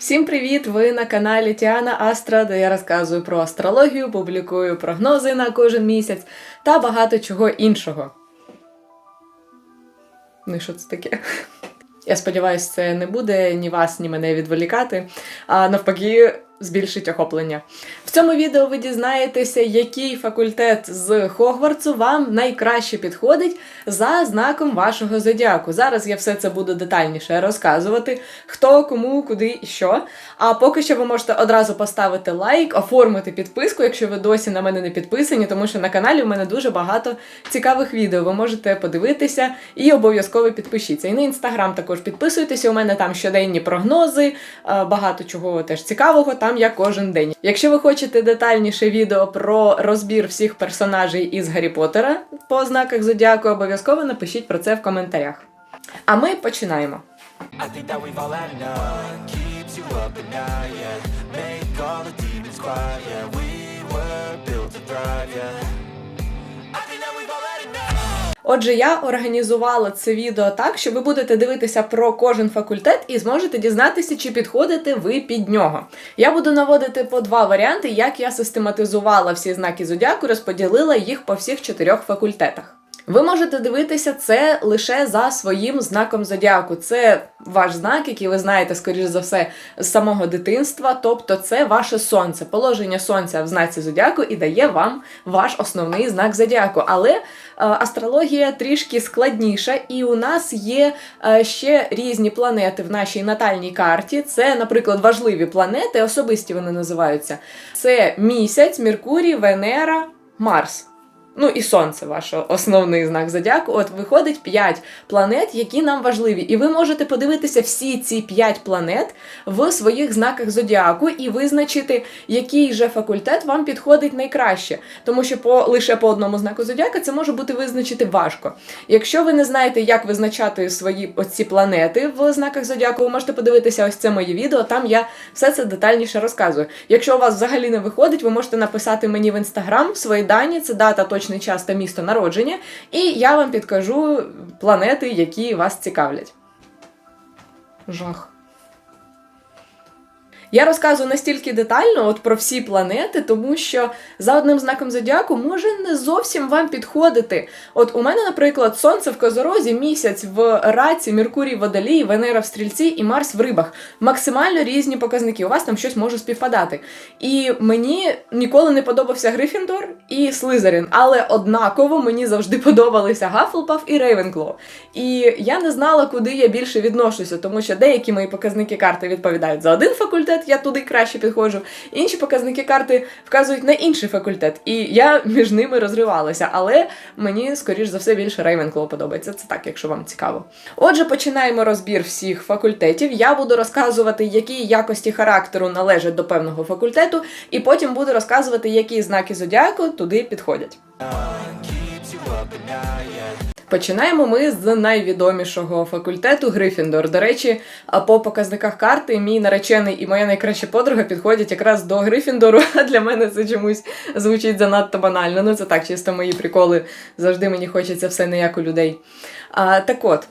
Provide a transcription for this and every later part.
Всім привіт! Ви на каналі Тіана Астра, де я розказую про астрологію, публікую прогнози на кожен місяць та багато чого іншого. Ну що це таке? Я сподіваюся, це не буде ні вас, ні мене відволікати, а навпаки, збільшить охоплення. В цьому відео ви дізнаєтеся, який факультет з Хогвартсу вам найкраще підходить за знаком вашого зодіаку. Зараз я все це буду детальніше розказувати, хто, кому, куди і що. А поки що ви можете одразу поставити лайк, оформити підписку, якщо ви досі на мене не підписані, тому що на каналі в мене дуже багато цікавих відео. Ви можете подивитися і обов'язково підпишіться. І на інстаграм також підписуйтеся. У мене там щоденні прогнози, е, багато чого теж цікавого. Там я кожен день. Якщо ви хочете детальніше відео про розбір всіх персонажей із Гаррі Поттера по ознаках зодіаку, обов'язково напишіть про це в коментарях. А ми починаємо. I Отже, я організувала це відео так, що ви будете дивитися про кожен факультет і зможете дізнатися, чи підходите ви під нього. Я буду наводити по два варіанти, як я систематизувала всі знаки зодіаку, розподілила їх по всіх чотирьох факультетах. Ви можете дивитися це лише за своїм знаком зодіаку. Це ваш знак, який ви знаєте, скоріш за все, з самого дитинства. Тобто, це ваше сонце. Положення сонця в знаці зодіаку і дає вам ваш основний знак зодіаку. Але е, астрологія трішки складніша, і у нас є е, ще різні планети в нашій натальній карті. Це, наприклад, важливі планети, особисті вони називаються. Це місяць, Меркурій, Венера, Марс. Ну і сонце, ваш основний знак зодіаку. От виходить 5 планет, які нам важливі. І ви можете подивитися всі ці 5 планет в своїх знаках зодіаку і визначити, який же факультет вам підходить найкраще. Тому що по лише по одному знаку зодіака це може бути визначити важко. Якщо ви не знаєте, як визначати свої оці планети в знаках зодіаку, ви можете подивитися ось це моє відео. Там я все це детальніше розказую. Якщо у вас взагалі не виходить, ви можете написати мені в інстаграм свої дані, це дата, точний час та місто народження, і я вам підкажу планети, які вас цікавлять. Жах. Я розказую настільки детально от про всі планети, тому що за одним знаком зодіаку може не зовсім вам підходити. От у мене, наприклад, сонце в Козорозі, місяць в раці, Меркурій в Водолії, Венера в стрільці і Марс в рибах. Максимально різні показники. У вас там щось може співпадати. І мені ніколи не подобався Грифіндор і Слизерин, але однаково мені завжди подобалися Гафлпаф і Рейвенкло. І я не знала, куди я більше відношуся, тому що деякі мої показники карти відповідають за один факультет, я туди краще підходжу. Інші показники карти вказують на інший факультет. І я між ними розривалася, але мені, скоріш за все, більше Рейвенкло подобається. Це так, якщо вам цікаво. Отже, починаємо розбір всіх факультетів. Я буду розказувати, які якості характеру належать до певного факультету, і потім буду розказувати, які знаки зодіаку туди підходять. Починаємо ми з найвідомішого факультету Грифіндор. До речі, по показниках карти мій наречений і моя найкраща подруга підходять якраз до Грифіндору. А для мене це чомусь звучить занадто банально. Ну це так, чисто мої приколи. Завжди мені хочеться все не як у людей. А, так от.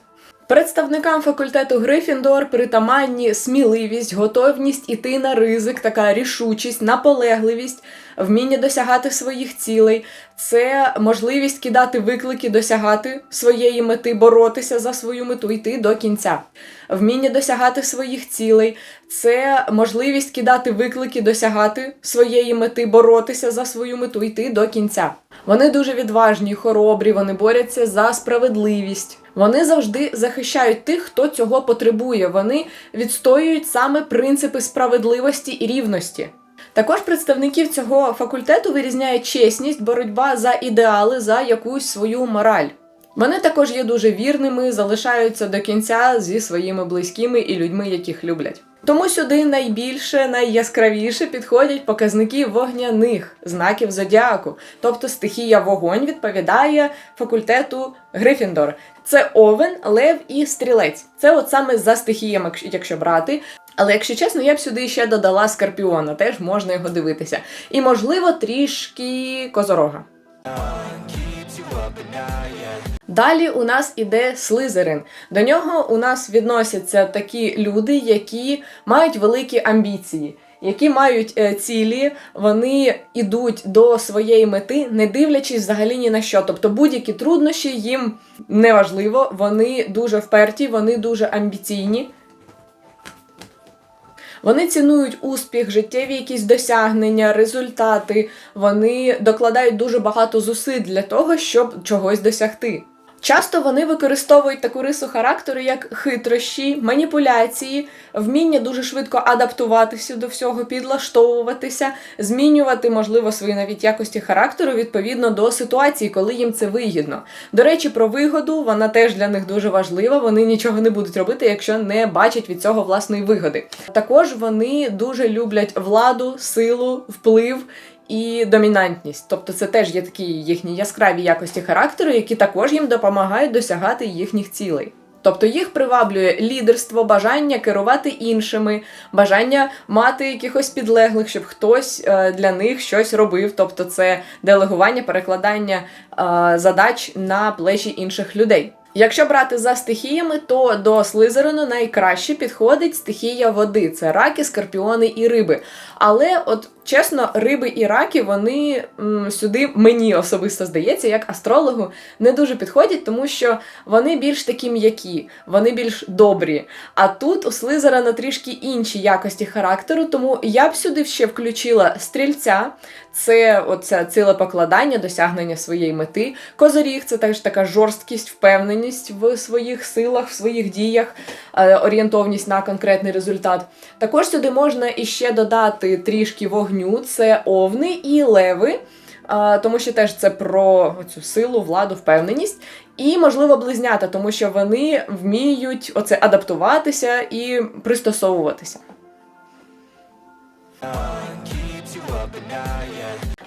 Представникам факультету Грифіндор притаманні сміливість, готовність іти на ризик, така рішучість, наполегливість, вміння досягати своїх цілей. Це можливість кидати виклики, досягати своєї мети, боротися за свою мету, йти до кінця. Вміння досягати своїх цілей, це можливість кидати виклики, досягати своєї мети, боротися за свою мету, йти до кінця. Вони дуже відважні, хоробрі, вони борються за справедливість. Вони завжди захищають тих, хто цього потребує. Вони відстоюють саме принципи справедливості і рівності. Також представників цього факультету вирізняє чесність, боротьба за ідеали, за якусь свою мораль. Вони також є дуже вірними, залишаються до кінця зі своїми близькими і людьми, яких люблять. Тому сюди найбільше, найяскравіше підходять показники вогняних знаків зодіаку. Тобто стихія вогонь відповідає факультету Грифіндор. Це овен, лев і стрілець. Це от саме за стихіями, якщо- брати. Але якщо чесно, я б сюди ще додала скорпіона, теж можна його дивитися. І можливо трішки козорога. Далі у нас іде Слизерин. До нього у нас відносяться такі люди, які мають великі амбіції. Які мають е, цілі, вони йдуть до своєї мети, не дивлячись взагалі ні на що. Тобто будь-які труднощі їм не важливо, вони дуже вперті, вони дуже амбіційні. Вони цінують успіх, життєві якісь досягнення, результати. Вони докладають дуже багато зусиль для того, щоб чогось досягти. Часто вони використовують таку рису характеру, як хитрощі, маніпуляції, вміння дуже швидко адаптуватися до всього, підлаштовуватися, змінювати, можливо, свої навіть якості характеру відповідно до ситуації, коли їм це вигідно. До речі, про вигоду вона теж для них дуже важлива. Вони нічого не будуть робити, якщо не бачать від цього власної вигоди. Також вони дуже люблять владу, силу, вплив і домінантність. Тобто це теж є такі їхні яскраві якості характеру, які також їм допомагають досягати їхніх цілей. Тобто їх приваблює лідерство, бажання керувати іншими, бажання мати якихось підлеглих, щоб хтось е, для них щось робив. Тобто це делегування, перекладання е, задач на плечі інших людей. Якщо брати за стихіями, то до Слизерину найкраще підходить стихія води: це раки, скорпіони і риби. Але, от чесно, риби і раки вони м, сюди мені особисто здається, як астрологу, не дуже підходять, тому що вони більш такі м'які, вони більш добрі. А тут у Слизерина трішки інші якості характеру, тому я б сюди ще включила стрільця, це оце цілепокладання, досягнення своєї мети. Козоріг це теж така жорсткість, впевненість в своїх силах, в своїх діях, е, орієнтовність на конкретний результат. Також сюди можна іще додати трішки вогню, це овни і леви. Тому що теж це про цю силу, владу, впевненість, і, можливо, близнята, тому що вони вміють оце адаптуватися і пристосовуватися.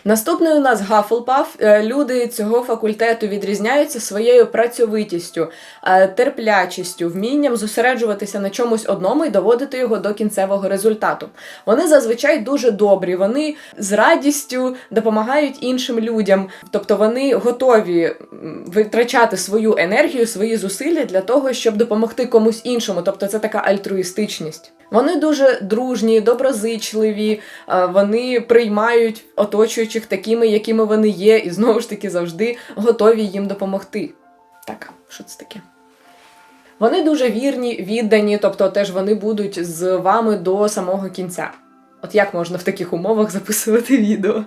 Наступний у нас Гафлпаф. Е, Люди цього факультету відрізняються своєю працьовитістю, е, терплячістю, вмінням зосереджуватися на чомусь одному і доводити його до кінцевого результату. Вони зазвичай дуже добрі, вони з радістю допомагають іншим людям, тобто вони готові витрачати свою енергію, свої зусилля для того, щоб допомогти комусь іншому. Тобто це така альтруїстичність. Вони дуже дружні, доброзичливі, е, вони приймають оточуючих такими, якими вони є, і знову ж таки завжди готові їм допомогти. Так, що це таке? Вони дуже вірні, віддані, тобто теж вони будуть з вами до самого кінця. От як можна в таких умовах записувати відео?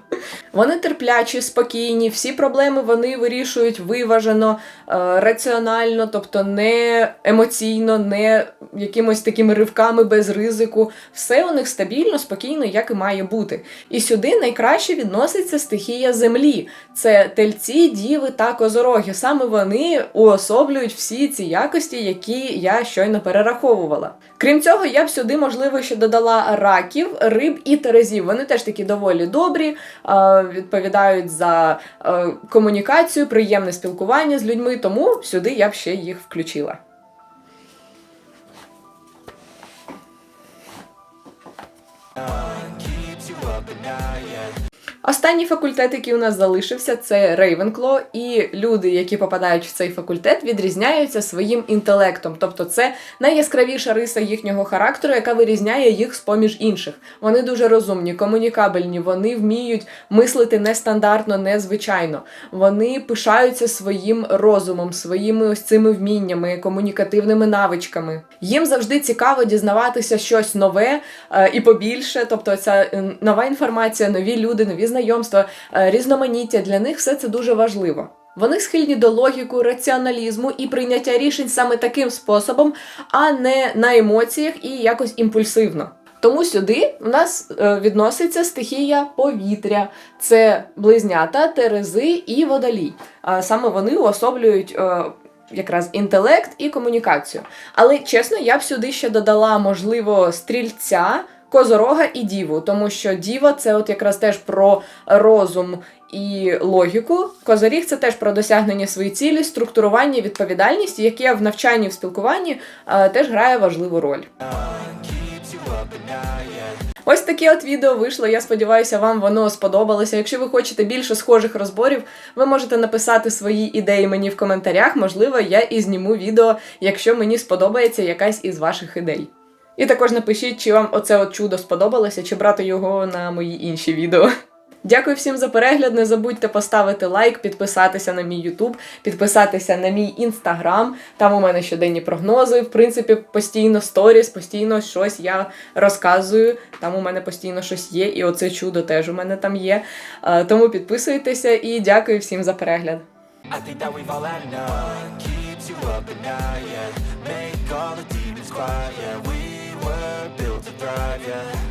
Вони терплячі, спокійні, всі проблеми вони вирішують виважено, е, раціонально, тобто не емоційно, не якимось такими ривками без ризику. Все у них стабільно, спокійно, як і має бути. І сюди найкраще відноситься стихія землі. Це тельці, діви та козороги. Саме вони уособлюють всі ці якості, які я щойно перераховувала. Крім цього, я б сюди, можливо, ще додала раків, риб і терезів. Вони теж такі доволі добрі, відповідають за е, комунікацію, приємне спілкування з людьми, тому сюди я б ще їх включила. Останній факультет, який у нас залишився, це Рейвенкло, і люди, які попадають в цей факультет, відрізняються своїм інтелектом. Тобто, це найяскравіша риса їхнього характеру, яка вирізняє їх з поміж інших. Вони дуже розумні, комунікабельні, вони вміють мислити нестандартно, незвичайно. Вони пишаються своїм розумом, своїми ось цими вміннями, комунікативними навичками. Їм завжди цікаво дізнаватися щось нове е, і побільше. Тобто, ця е, нова інформація, нові люди, нові знайомства, е, різноманіття для них все це дуже важливо. Вони схильні до логіку, раціоналізму і прийняття рішень саме таким способом, а не на емоціях і якось імпульсивно. Тому сюди в нас е, відноситься стихія повітря, це близнята, терези і водолій. Саме вони уособлюють е, якраз інтелект і комунікацію. Але чесно, я б сюди ще додала, можливо, стрільця, козорога і діву, тому що діва це от якраз теж про розум і логіку. Козоріг це теж про досягнення своєї цілі, структурування, відповідальність, яке в навчанні в спілкуванні е, теж грає важливу роль. Ось таке от відео вийшло. Я сподіваюся, вам воно сподобалося. Якщо ви хочете більше схожих розборів, ви можете написати свої ідеї мені в коментарях. Можливо, я і зніму відео, якщо мені сподобається якась із ваших ідей. І також напишіть, чи вам оце от чудо сподобалося, чи брати його на мої інші відео. Дякую всім за перегляд. Не забудьте поставити лайк, підписатися на мій YouTube, підписатися на мій інстаграм. Там у мене щоденні прогнози. В принципі, постійно сторіс, постійно щось я розказую. Там у мене постійно щось є, і оце чудо теж у мене там є. Е, Тому підписуйтеся і дякую всім за перегляд. Keeps you quiet, yeah. were built to thrive, yeah.